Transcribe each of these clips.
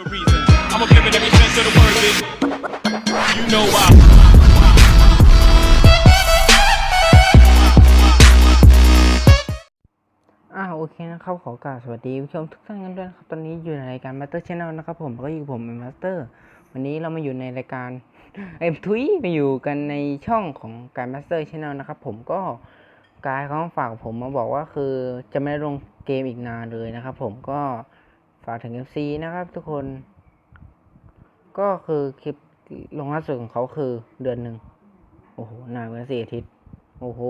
I'ma give it every sense of the word, bitch. You know why. อ่าโอเคนะครับขอกราบสวัสดีผู้ชมทุกท่านกันด้วยนะครับ ตอนนี้อยู่ในรายการ Master Channel นะครับผมแล้วก็อยู่ผมเป็น Master วันนี้เรามาอยู่ในรายการเอ็มทุยมาอยู่กันในช่องของการ Master Channel นะครับผมก็กายเขาฝากผมมาบอกว่าคือจะไม่ลงเกมอีกนานเลยนะครับผมก็ ฝากถึง MC นะครับทุกคน ก็คือคลิปลงล่าสุดของเขาคือเดือนหนึ่งโอ้โหนานกว่าสี่อาทิตย์ โอ้โห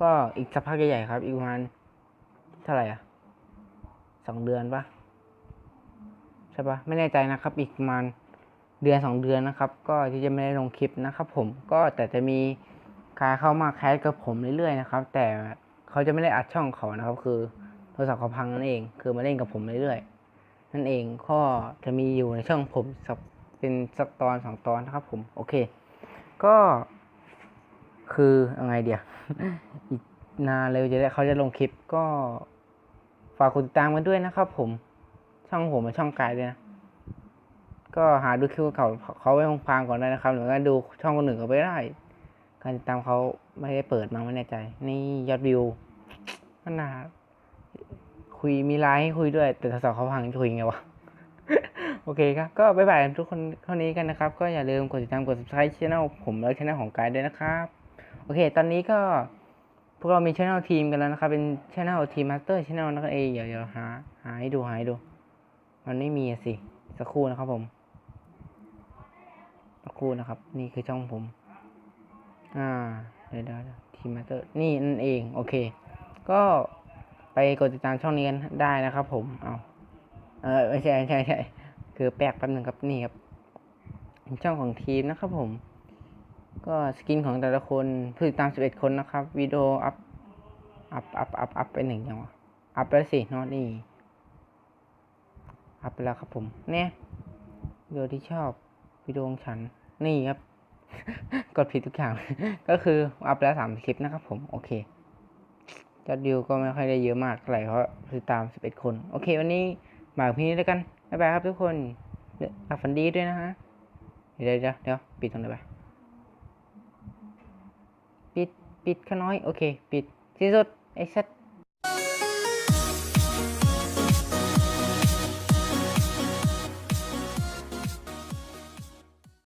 ก็อีกสักพักใหญ่ๆครับ อีกประมาณเท่าไหร่อะสองเดือนปะใช่ปะไม่แน่ใจนะครับ อีกประมาณเดือนสองเดือนนะครับ ก็ที่จะไม่ได้ลงคลิปนะครับ ผมก็แต่จะมีใครเข้ามาแคสกับผมเรื่อยๆนะครับ แต่เขาจะไม่ได้อัดช่องเขานะครับ คือโทรศัพท์เขาพังนั่นเอง คือมาเล่นกับผมเรื่อยๆ นั่นเองก็จะมีอยู่ในช่องผมสักเป็นสักตอนสองตอนนะครับผมโอเค ก็คือยังไงเดียวอีกนานเลยจะได้เขาจะลงคลิปก็ฝากกดติดตามกันด้วยนะครับผม ช่องผมเป็นช่องกายด้วยนะ ก็หาดูคลิปเก่าเขาไว้พางๆก่อนได้นะครับ หรือว่าดูช่องคนอื่นก็ไม่ได้ การติดตามเขาไม่ได้เปิดมาไม่แน่ใจ นี่ยอดวิวขนาด คุยมีไลน์ให้คุยด้วย แต่โทรศัพท์เขาพังจะคุยไงวะ โอเคครับ ก็บ๊ายบายทุกคนเท่านี้กันนะครับ ก็อย่าลืมกดติดตามกด subscribe ช่องผมแล้วช่องของกายด้วยนะครับ โอเค ตอนนี้ก็พวกเรามีช่องทีมกันแล้วนะครับ เป็นช่องทีมมาสเตอร์ช่องนะครับเอเดี๋ยวเดี๋ยวหาหาให้ดูหาให้ดู มันไม่มีสิ สักครู่นะครับผม สักครู่นะครับ นี่คือช่องผม อ่าเดี๋ยวเดี๋ยวเดี๋ยวทีมมาสเตอร์นี่นั่นเอง โอเค ก็ ไปกดติดตามช่องนี้กันได้นะครับผม เอาเออไม่ใช่ไม่ใช่ไม่ใช่คือแปลกแป๊บหนึ่งครับนี่ครับช่องของทีมนะครับผม ก็สกินของแต่ละคนผู้ติดตาม 11 คนนะครับ วิดีโออัพ อัพ อัพ อัพ อัพไปหนึ่งยังวะ อัพไปแล้วสินอนนี่ อัพไปแล้วครับผม เนี่ยวิดีโอที่ชอบวิดีโอของฉัน นี่ครับ กดผิดทุกอย่าง ก็คืออัพไปแล้วสามคลิปนะครับผม โอเค ยอดวิวก็ไม่ค่อยได้เยอะมากเท่าไหร่เพราะติดตาม 11 คน โอเค วันนี้มากับพี่นี้แล้วกัน บ๊ายบายครับทุกคนหลับฝันดีด้วยนะฮะ เดี๋ยวเดี๋ยวเดี๋ยวปิดตรงไหนไปปิด ปิดข้าน้อย โอเค ปิดที่สุดไอ้ชัด